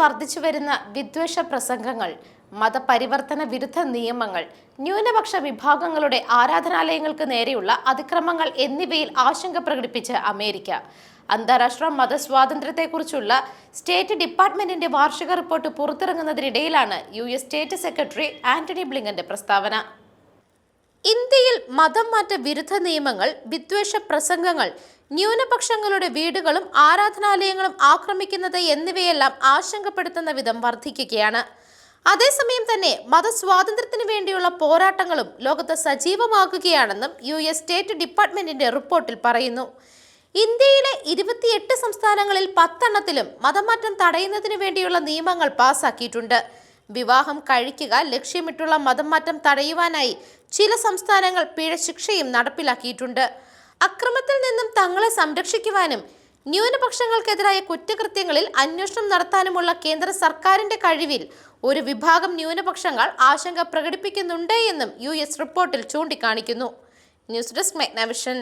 വർദ്ധിച്ചു വരുന്ന വിദ്വേഷ പ്രസംഗങ്ങൾ മതപരിവർത്തന വിരുദ്ധ നിയമങ്ങൾ ന്യൂനപക്ഷ വിഭാഗങ്ങളുടെ ആരാധനാലയങ്ങൾക്ക് നേരെയുള്ള അതിക്രമങ്ങൾ എന്നിവയിൽ ആശങ്ക പ്രകടിപ്പിച്ച് അമേരിക്ക. അന്താരാഷ്ട്ര മതസ്വാതന്ത്ര്യത്തെക്കുറിച്ചുള്ള സ്റ്റേറ്റ് ഡിപ്പാർട്ട്മെന്റിന്റെ വാർഷിക report പുറത്തിറങ്ങുന്നതിനിടയിലാണ് U S state secretary Antony ബ്ലിങ്കന്റെ പ്രസ്താവന. ഇന്ത്യയിൽ മതം മാറ്റ വിരുദ്ധ നിയമങ്ങൾ വിദ്വേഷ പ്രസംഗങ്ങൾ ന്യൂനപക്ഷങ്ങളുടെ വീടുകളും ആരാധനാലയങ്ങളും ആക്രമിക്കുന്നത് എന്നിവയെല്ലാം ആശങ്കപ്പെടുത്തുന്ന വിധം വർദ്ധിക്കുകയാണ്. അതേസമയം തന്നെ മതസ്വാതന്ത്ര്യത്തിന് വേണ്ടിയുള്ള പോരാട്ടങ്ങളും ലോകത്ത് സജീവമാകുകയാണെന്നും യു എസ് സ്റ്റേറ്റ് ഡിപ്പാർട്ട്മെന്റിന്റെ റിപ്പോർട്ടിൽ പറയുന്നു. ഇന്ത്യയിലെ ഇരുപത്തിയെട്ട് സംസ്ഥാനങ്ങളിൽ പത്തെണ്ണത്തിലും മതമാറ്റം തടയുന്നതിന് വേണ്ടിയുള്ള നിയമങ്ങൾ പാസാക്കിയിട്ടുണ്ട്. വിവാഹം കഴിക്കുക ലക്ഷ്യമിട്ടുള്ള മതംമാറ്റം തടയുവാനായി ചില സംസ്ഥാനങ്ങൾ പിഴശിക്ഷയും നടപ്പിലാക്കിയിട്ടുണ്ട്. അക്രമത്തിൽ നിന്നും തങ്ങളെ സംരക്ഷിക്കുവാനും ന്യൂനപക്ഷങ്ങൾക്കെതിരായ കുറ്റകൃത്യങ്ങളിൽ അന്വേഷണം നടത്താനുമുള്ള കേന്ദ്ര സർക്കാരിന്റെ കഴിവിൽ ഒരു വിഭാഗം ന്യൂനപക്ഷങ്ങൾ ആശങ്ക പ്രകടിപ്പിക്കുന്നുണ്ട് എന്നും യു റിപ്പോർട്ടിൽ ചൂണ്ടിക്കാണിക്കുന്നു. News desk മെഗ്നാവിഷൻ.